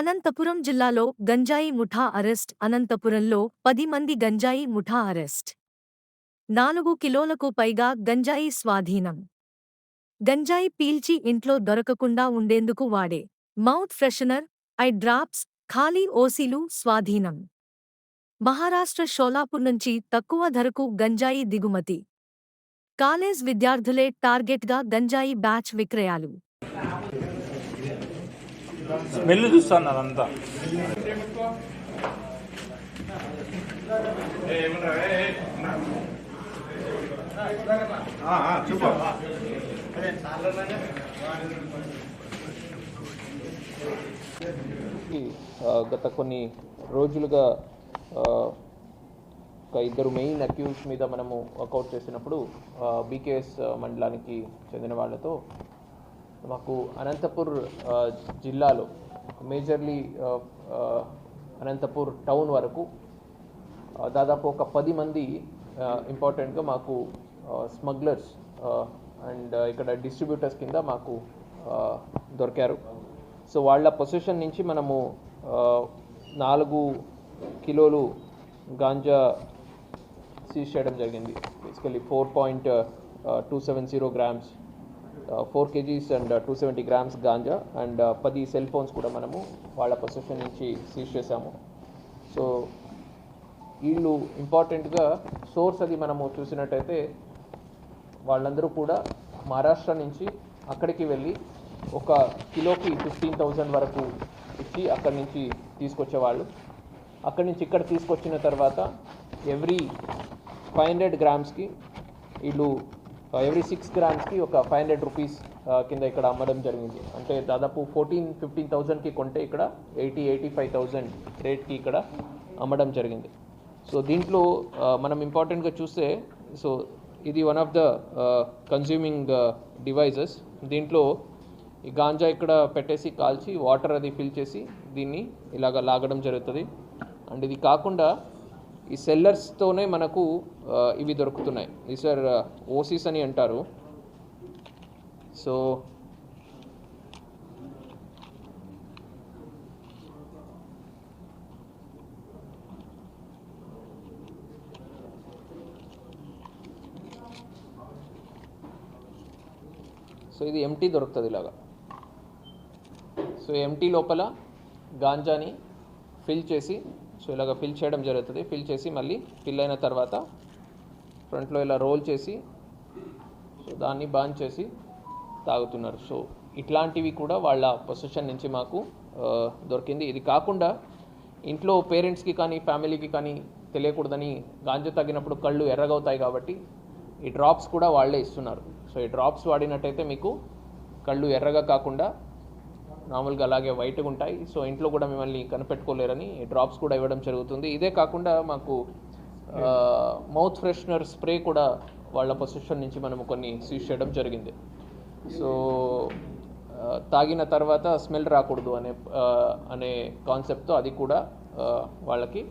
అనంతపురం జిల్లాలో గంజాయి ముఠా అరెస్ట్ అనంతపురంలో పది మంది గంజాయి ముఠా అరెస్ట్. నాలుగు కిలోలకు పైగా గంజాయి స్వాధీనం. గంజాయి పీల్చి ఇంట్లో దొరకకుండా ఉండేందుకు వాడే మౌత్ ఫ్రెషనర్ ఐ డ్రాప్స్ ఖాళీ ఓసీలు స్వాధీనం. మహారాష్ట్ర షోలాపూర్ నుంచి తక్కువ ధరకు గంజాయి దిగుమతి. కాలేజ్ విద్యార్థులే టార్గెట్గా గంజాయి బ్యాచ్ విక్రయాలు. స్మెల్ చూస్తాను అదంతా ఆ, గత కొన్ని రోజులుగా ఆ, ఒక ఇద్దరు మెయిన్ అక్యూస్ మీద మనము వర్కౌట్ చేసినప్పుడు బీకేఎస్ మండలానికి చెందిన వాళ్ళతో మాకు అనంతపూర్ జిల్లాలో మేజర్లీ అనంతపూర్ టౌన్ వరకు దాదాపు ఒక పది మంది ఇంపార్టెంట్గా మాకు స్మగ్లర్స్ అండ్ ఇక్కడ డిస్ట్రిబ్యూటర్స్ కింద మాకు దొరికారు. సో వాళ్ళ పొజిషన్ నుంచి మనము నాలుగు కిలోలు గాంజా సీజ్ చేయడం జరిగింది. Basically four point two seven zero grams four KGs and two seventy grams ganja and పది సెల్ ఫోన్స్ కూడా మనము వాళ్ళ పొజిషన్ నుంచి సీజ్ చేశాము. సో వీళ్ళు ఇంపార్టెంట్గా సోర్స్ అది మనము చూసినట్టయితే వాళ్ళందరూ కూడా మహారాష్ట్ర నుంచి అక్కడికి వెళ్ళి ఒక కిలోకి ఫిఫ్టీన్ థౌజండ్ వరకు ఇచ్చి అక్కడి నుంచి తీసుకొచ్చేవాళ్ళు. అక్కడి నుంచి ఇక్కడ తీసుకొచ్చిన తర్వాత ఎవ్రీ ఫైవ్ హండ్రెడ్ గ్రామ్స్కి వీళ్ళు ఎవ్రీ సిక్స్ గ్రామ్స్కి ఒక ఫైవ్ హండ్రెడ్ రూపీస్ కింద ఇక్కడ అమ్మడం జరిగింది. అంటే దాదాపు ఫోర్టీన్ ఫిఫ్టీన్ థౌజండ్కి కొంటే ఇక్కడ ఎయిటీ ఎయిటీ ఫైవ్ థౌజండ్ రేట్కి ఇక్కడ అమ్మడం జరిగింది. సో దీంట్లో uh, మనం ఇంపార్టెంట్గా చూస్తే సో ఇది one of the consuming devices దీంట్లో ఈ గాంజా ఇక్కడ పెట్టేసి కాల్చి వాటర్ అది ఫిల్ చేసి దీన్ని ఇలాగ లాగడం జరుగుతుంది. అండ్ ఇది కాకుండా ఈ సెల్లర్స్తోనే మనకు ఇవి దొరుకుతున్నాయి. ఈ సార్ ఓసీస్ అని అంటారు. సో సో ఇది ఎంటీ దొరుకుతుంది ఇలాగా. సో ఎంటీ లోపల గాంజాని ఫిల్ చేసి సో ఇలాగ ఫిల్ చేయడం జరుగుతుంది. ఫిల్ చేసి మళ్ళీ ఫిల్ అయిన తర్వాత ఫ్రంట్లో ఇలా రోల్ చేసి సో దాన్ని బాన్ చేసి తాగుతున్నారు. సో ఇట్లాంటివి కూడా వాళ్ళ పొసిషన్ నుంచి మాకు దొరికింది. ఇది కాకుండా ఇంట్లో పేరెంట్స్కి కానీ ఫ్యామిలీకి కానీ తెలియకూడదని గాంజు తగ్గినప్పుడు కళ్ళు ఎర్రగవుతాయి కాబట్టి ఈ డ్రాప్స్ కూడా వాళ్ళే ఇస్తున్నారు. సో ఈ డ్రాప్స్ వాడినట్టయితే మీకు కళ్ళు ఎర్రగా కాకుండా మామూలుగా అలాగే వైట్గా ఉంటాయి. సో ఇంట్లో కూడా మిమ్మల్ని కనిపెట్టుకోలేరని డ్రాప్స్ కూడా ఇవ్వడం జరుగుతుంది. ఇదే కాకుండా మాకు మౌత్ ఫ్రెషనర్ స్ప్రే కూడా వాళ్ళ పొజిషన్ నుంచి మనము కొన్ని సీజ్ చేయడం జరిగింది. సో తాగిన తర్వాత స్మెల్ రాకూడదు అనే అనే కాన్సెప్ట్తో అది కూడా వాళ్ళకి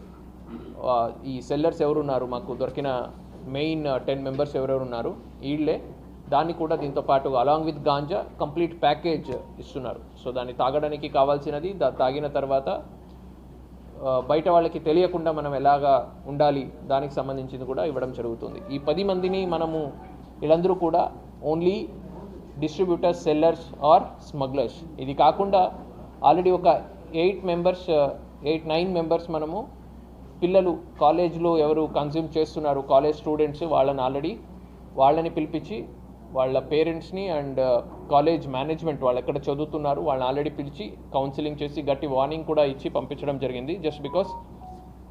ఈ సెల్లర్స్ ఎవరున్నారు? మాకు దొరికిన మెయిన్ టెన్ మెంబర్స్ ఎవరెవరు ఉన్నారు వీళ్ళే దాన్ని కూడా దీంతో పాటు along with ganja complete package ఇస్తున్నారు. సో దాన్ని తాగడానికి కావాల్సినది దా తాగిన తర్వాత బయట వాళ్ళకి తెలియకుండా మనం ఎలాగా ఉండాలి దానికి సంబంధించింది కూడా ఇవ్వడం జరుగుతుంది. ఈ పది మందిని మనము వీళ్ళందరూ కూడా only distributors sellers or smugglers ఇది కాకుండా ఆల్రెడీ ఒక eight members eight nine members మనము పిల్లలు కాలేజ్లో ఎవరు కన్జ్యూమ్ చేస్తున్నారు కాలేజ్ స్టూడెంట్స్ వాళ్ళని ఆల్రెడీ వాళ్ళని పిలిపించి వాళ్ళ పేరెంట్స్ని అండ్ uh, కాలేజ్ మేనేజ్మెంట్ వాళ్ళు ఎక్కడ చదువుతున్నారు వాళ్ళని ఆల్రెడీ పిలిచి కౌన్సిలింగ్ చేసి గట్టి వార్నింగ్ కూడా ఇచ్చి పంపించడం జరిగింది. Just because